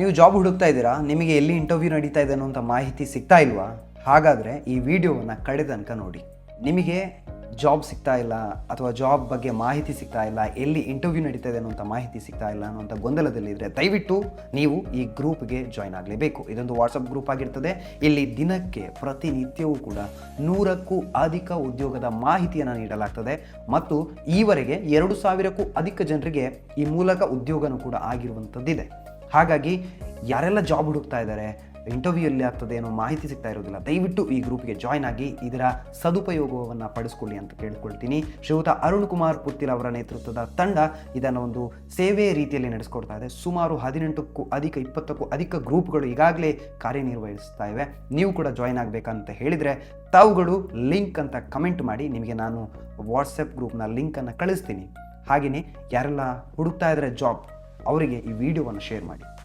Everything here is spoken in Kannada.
ನೀವು ಜಾಬ್ ಹುಡುಕ್ತಾ ಇದ್ದೀರಾ? ನಿಮಗೆ ಎಲ್ಲಿ ಇಂಟರ್ವ್ಯೂ ನಡೀತಾ ಇದೆ ಅನ್ನೋಂಥ ಮಾಹಿತಿ ಸಿಗ್ತಾ ಇಲ್ವಾ? ಹಾಗಾದರೆ ಈ ವಿಡಿಯೋವನ್ನು ಕಡೆ ತನಕ ನೋಡಿ. ನಿಮಗೆ ಜಾಬ್ ಸಿಗ್ತಾ ಇಲ್ಲ ಅಥವಾ ಜಾಬ್ ಬಗ್ಗೆ ಮಾಹಿತಿ ಸಿಗ್ತಾ ಇಲ್ಲ, ಎಲ್ಲಿ ಇಂಟರ್ವ್ಯೂ ನಡೀತಾ ಇದೆ ಅನ್ನೋಂಥ ಮಾಹಿತಿ ಸಿಗ್ತಾ ಇಲ್ಲ ಅನ್ನೋಂಥ ಗೊಂದಲದಲ್ಲಿದ್ದರೆ ದಯವಿಟ್ಟು ನೀವು ಈ ಗ್ರೂಪ್ಗೆ ಜಾಯ್ನ್ ಆಗಲೇಬೇಕು. ಇದೊಂದು ವಾಟ್ಸಪ್ ಗ್ರೂಪ್ ಆಗಿರ್ತದೆ. ಇಲ್ಲಿ ದಿನಕ್ಕೆ ಪ್ರತಿನಿತ್ಯವೂ ಕೂಡ ನೂರಕ್ಕೂ ಅಧಿಕ ಉದ್ಯೋಗದ ಮಾಹಿತಿಯನ್ನು ನೀಡಲಾಗ್ತದೆ. ಮತ್ತು ಈವರೆಗೆ ಎರಡು ಸಾವಿರಕ್ಕೂ ಅಧಿಕ ಜನರಿಗೆ ಈ ಮೂಲಕ ಉದ್ಯೋಗನೂ ಕೂಡ ಆಗಿರುವಂಥದ್ದಿದೆ. ಹಾಗಾಗಿ ಯಾರೆಲ್ಲ ಜಾಬ್ ಹುಡುಕ್ತಾ ಇದ್ದಾರೆ ಇಂಟರ್ವ್ಯೂ ಎಲ್ಲಿ ಆಗ್ತದೆ ಏನೋ ಮಾಹಿತಿ ಸಿಗ್ತಾ ಇರೋದಿಲ್ಲ. ದಯವಿಟ್ಟು ಈ ಗ್ರೂಪ್ಗೆ ಜಾಯ್ನ್ ಆಗಿ ಇದರ ಸದುಪಯೋಗವನ್ನು ಪಡಿಸ್ಕೊಳ್ಳಿ ಅಂತ ಕೇಳ್ಕೊಳ್ತೀನಿ. ಶ್ರೀಯುತ ಅರುಣ್ ಕುಮಾರ್ ಪುತ್ತಿಲ್ ಅವರ ನೇತೃತ್ವದ ತಂಡ ಇದನ್ನು ಒಂದು ಸೇವೆ ರೀತಿಯಲ್ಲಿ ನಡೆಸ್ಕೊಡ್ತಾ ಇದೆ. ಸುಮಾರು ಹದಿನೆಂಟಕ್ಕೂ ಅಧಿಕ, ಇಪ್ಪತ್ತಕ್ಕೂ ಅಧಿಕ ಗ್ರೂಪ್ಗಳು ಈಗಾಗಲೇ ಕಾರ್ಯನಿರ್ವಹಿಸ್ತಾ ಇವೆ. ನೀವು ಕೂಡ ಜಾಯ್ನ್ ಆಗಬೇಕಂತ ಹೇಳಿದರೆ ತಾವುಗಳು ಲಿಂಕ್ ಅಂತ ಕಮೆಂಟ್ ಮಾಡಿ, ನಿಮಗೆ ನಾನು ವಾಟ್ಸಪ್ ಗ್ರೂಪ್ನ ಲಿಂಕನ್ನು ಕಳಿಸ್ತೀನಿ. ಹಾಗೆಯೇ ಯಾರೆಲ್ಲ ಹುಡುಕ್ತಾ ಇದ್ದಾರೆ ಜಾಬ್ ಅವರಿಗೆ ಈ ವಿಡಿಯೋವನ್ನು ಶೇರ್ ಮಾಡಿ.